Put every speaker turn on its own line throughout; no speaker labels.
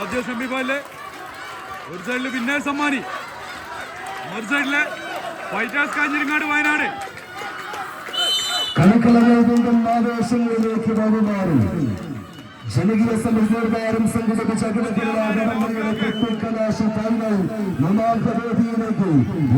ആദ്യ സെമിഫൈനൽ ഒരു സൈഡിൽ വിന്നേഴ്സ് സമ്മാനി. മറു സൈഡിൽ ഫൈറ്റേഴ്സ് കാഞ്ഞിരങ്ങാട് വയനാട്.
കളിക്കളങ്ങൾ വീണ്ടും ആവേശങ്ങളിലേക്ക് വഴിമാറി ജനകീയ സമൃദ്ധിയുടെ സംഘടിപ്പിച്ച അഭിനന്ദനങ്ങളുടെ കലാശ ഫൈനൽ മൂന്നാം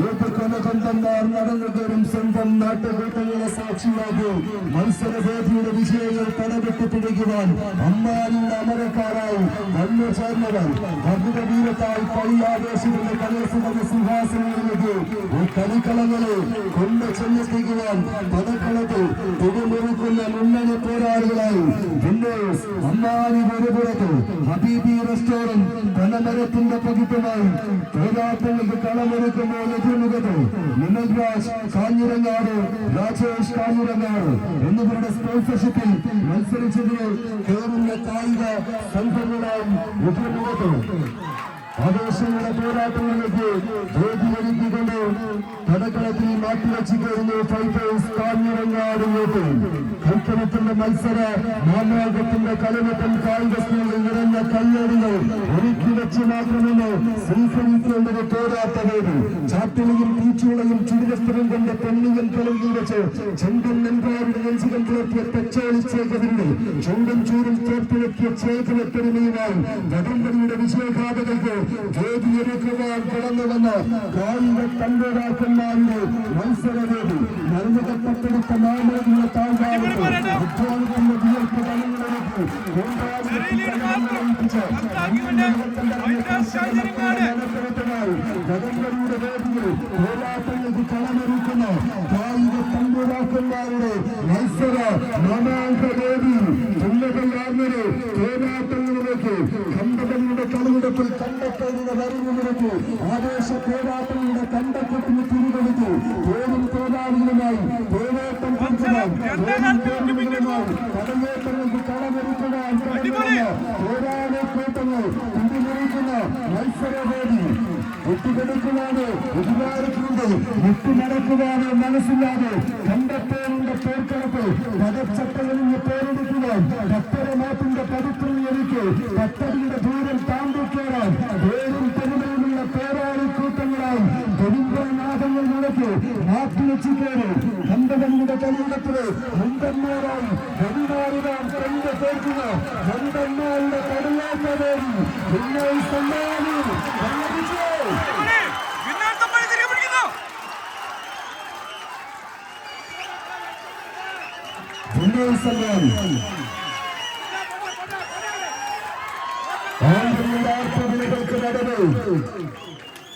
ഏത് കൊലകൊണ്ടന്മാർ നടന്നുകയും സ്വന്തം നാട്ടുകൂട്ടങ്ങളെ സാക്ഷിയാകും. മത്സരബോധിയുടെ വിജയങ്ങൾ തലകെട്ടി പിടിക്കുവാൻ അമ്മാനിയുടെ അമരക്കാരായി വന്നു ചേർന്നവർ ഭദ്ര വീരത്താൽ കളിയാവേശത്തിന്റെ കലോത്സവ സിംഹാസനങ്ങളിലേക്ക് ഈ കളിക്കളങ്ങളെ കൊണ്ടു ചെന്നെത്തിക്കുവാൻ പടക്കളത്തിൽ തിരുമുറുക്കുന്ന മുന്നണി പോരാളികളായി വിന്നേഴ്സ് അമ്മാനി വെറുപുറത്ത് ഹബീബി റെസ്റ്റോറന്റ് പനമരത്തിന്റെ പകിട്ടുമായി കളമൊരുക്കുമ്പോൾ എതിർമുഖത്ത് നിമൽ രാജ് കാഞ്ഞിരങ്ങാട് രാജേഷ് കാഞ്ഞിരങ്ങാട് എന്നിവരുടെ സ്പോൺസർഷിപ്പിൽ മത്സരിച്ചതിന് കേരള കായിക സംഘങ്ങളായി എതിർമുഖത്ത് ആവേശങ്ങളുടെ പോരാട്ടങ്ങളിലേക്ക് വേദിയൊരുക്കിക്കൊണ്ട് കടക്കളത്തിൽ മാറ്റിവെച്ചിരിക്കുന്നു ഫൈറ്റേഴ്സ് കാഞ്ഞിരങ്ങാടിലേക്ക് കൈക്കണത്തിന്റെ മത്സര മാമാകത്തിന്റെ കലവട്ടം കായിക സ്നേഹം നിറഞ്ഞ കയ്യടികൾ ഒരുക്കി വെച്ച് മാത്രമെന്ന് സ്വീകരിക്കേണ്ടത് പോരാത്ത വേദി ചാട്ടിളയും തീച്ചുളയും ചുടിവസ്ത്രം കൊണ്ട് പെണ്ണിയൻ കലങ്ങി വെച്ച് ചെങ്കൻ നെൻപാരുടെ നെഞ്ചികം പുലർത്തിയ തെച്ചോളിച്ചേക്കതിരുടെ ചുണ്ടും ചൂരും ചേർത്തിലെത്തിയ ചേകവത്തെരുമയുമായി വടംവലിയുടെ വിജയഘാതകൾക്ക് വേദിയൊരുക്കുവാൻ കടന്നു വന്ന കായിക തമ്പരാക്കന്മാരുടെ മത്സരവേദി അധ്വാനത്തിന്റെ വിയർപ്പ് വടംവലിയുടെ വേദിയിൽ പോരാട്ടങ്ങൾക്ക് കളമൊരുക്കുന്ന കായിക തമ്പരാക്കന്മാരുടെ മത്സര മാമാങ്ക വരവുമുറച്ചു ആവേശ പോരാട്ടങ്ങളുടെ കണ്ടക്കെട്ടിന് തിരികൊടുത്തു പോരാട്ടം കൊടുക്കുവാൻ പേരും പേരുകളുമായി കടയേറ്റങ്ങൾക്ക് കളമൊരുക്കുവാൻ പോരാള കൂട്ടങ്ങൾ പിന്തുണയ്ക്കുന്ന. മത്സരവേദി. ഒത്തുകൊടുക്കുവാനോ ഉപകാരത്തിനുണ്ട് വിട്ടുനടക്കുവാനോ മനസ്സില്ലാതെ കണ്ടപ്പോഴുണ്ട് പേർക്കടപ്പ് പദച്ചട്ടകളിൽ പേരെടുക്കുവാൻ പത്തരമാപ്പിന്റെ പവിത്രം എനിക്ക് പത്തടിയുടെ ദൂരം താണ്ടി മുണ്ടന്മാരായി വെടിമാറിനാം കണ്ട് കേൾക്കുക മുണ്ടന്മാരുടെ സമ്മാനി. സമ്മതിച്ചേ
വിന്നേഴ്സ് സമ്മാനി തിരികെ പിടിക്കുന്നു.
വിനയസമ്മാനി ആയിരങ്ങൾക്ക് നടന്നു.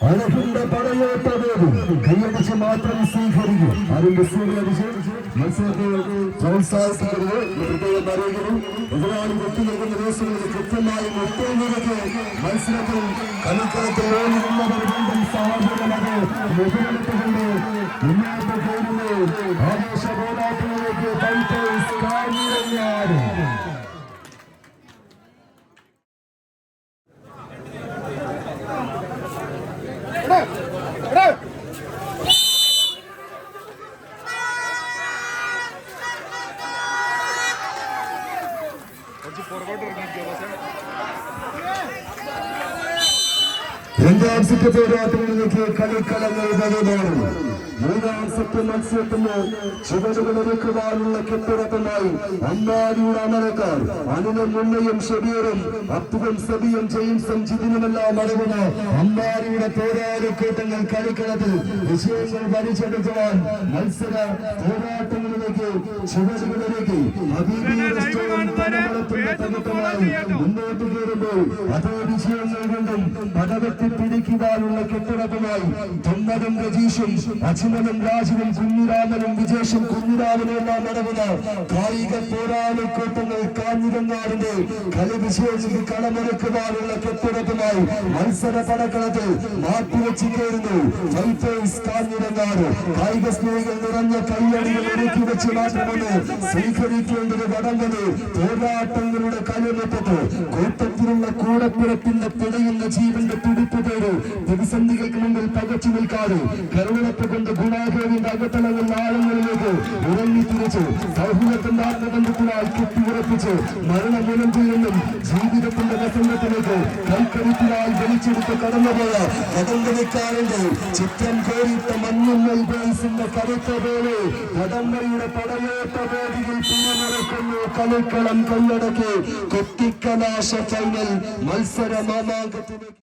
അഴകിന്റെ പടയോട്ടവേദി കൈയടിച്ച് മാത്രം സ്വീകരിക്കും. ആരും വിസ്മരിച്ച് മത്സരത്തെ പ്രോത്സാഹിപ്പിക്കുന്നത് പ്രത്യേകം അറിയിക്കുന്നു എതിരാളി വെട്ടിനിൽക്കുന്ന ദിവസങ്ങളിൽ കൃത്യമായി മുട്ടേനിരക്ക് മത്സരത്തിൽ കളിക്കളത്തിൽ ഓടുന്നവർ വീണ്ടും സാഹചര്യമത് എതിരെടുത്തുകൊണ്ട് മുന്നോട്ട് പോകുന്നു ആവേശ പോരാട്ടങ്ങളിലേക്ക് കാഞ്ഞിരങ്ങാട് രണ്ടാം സെറ്റ് പോരാട്ടങ്ങളിലേക്ക് കളിക്കളങ്ങൾ മാറും മൂന്നാം സെറ്റ് മത്സരത്തിന് ചുവടുകളൊരുക്കുവാനുള്ള അമ്മാരിയുടെ അമരക്കാർ അനിലും മുന്നയും ഷബീറും അപ്പുവും സബിയും ജെയിംസും ജിതിനുമെല്ലാം അടങ്ങുന്ന അമ്മാരിയുടെ പോരാളിക്കൂട്ടങ്ങൾ കളിക്കളത്തിൽ വിജയങ്ങൾ വലിച്ചെടുക്കുവാൻ മത്സര പോരാട്ടങ്ങളിലേക്ക് പനമളത്തിന്റെ തകട്ടമായി മുന്നോട്ട് കയറുമ്പോൾ അതേ വിജയങ്ങൾ കൊണ്ടും പടവെട്ടി പിടിക്കുവാനുള്ള കെട്ടുറപ്പുമായി തൊമ്മനും രജീഷും അച്ഛനും രാജുവും കുഞ്ഞിരാമനും വിജേഷും കുഞ്ഞിരാമനും എല്ലാം നടക്കുന്ന കായിക പോരാളിക്കൂട്ടങ്ങൾ കാഞ്ഞിരങ്ങാടിന്റെ കളി വിജയങ്ങൾക്ക് കളമൊരുക്കുവാനുള്ള കെട്ടുറപ്പുമായി മത്സര പടക്കളത്തിൽ മാറ്റിവെച്ച് കയറുന്നു. ഫൈറ്റേഴ്സ് കാഞ്ഞിരങ്ങാട്. കായിക സ്നേഹികൾ നിറഞ്ഞ കൈയടികൾ ഒരുക്കി വെച്ച് മാത്രമാണ് സ്വീകരിക്കേണ്ടത് വടങ്ങൽ പോരാട്ടങ്ങളുടെ കലമുറ്റത്ത് കൂട്ടത്തിലുള്ള കൂടപ്പിറപ്പിന്റെ പിടയുന്ന ജീവന്റെ തുടിപ്പ് പേര്. പ്രതിസന്ധികൾക്ക് മുമ്പിൽ പകച്ചു നിൽക്കാതെ കരുണപ്പ് കൊണ്ട് ഗുണാകേവിന്റെ അകത്തളങ്ങൾ ആഴങ്ങളിലേക്ക് ഉറങ്ങി തിരിച്ചു. സൗഹൃദത്തിന്റെ ആത്മബന്ധത്തിനായി കെട്ടിയുറപ്പിച്ച് മരണമുനമ്പിൽ നിന്നും ജീവിതത്തിന്റെ വസന്തത്തിലേക്ക് കൈക്കരുത്തിനായി വലിച്ചെടുത്ത് കടന്നുപോയ കടമ്പനിക്കാരന്റെ ചിത്രം കോരിട്ട മഞ്ഞുമ്മൽ ബേസിന്റെ കരുത്ത പോലെ കടമ്പയുടെ പടയോട്ട വേദിയിൽ പിന്തുണക്കുന്നു കളിക്കളം കൈയടക്കി കൊത്തിക്കലാശ ഫൈനൽ മത്സര മാമാങ്കത്തിന്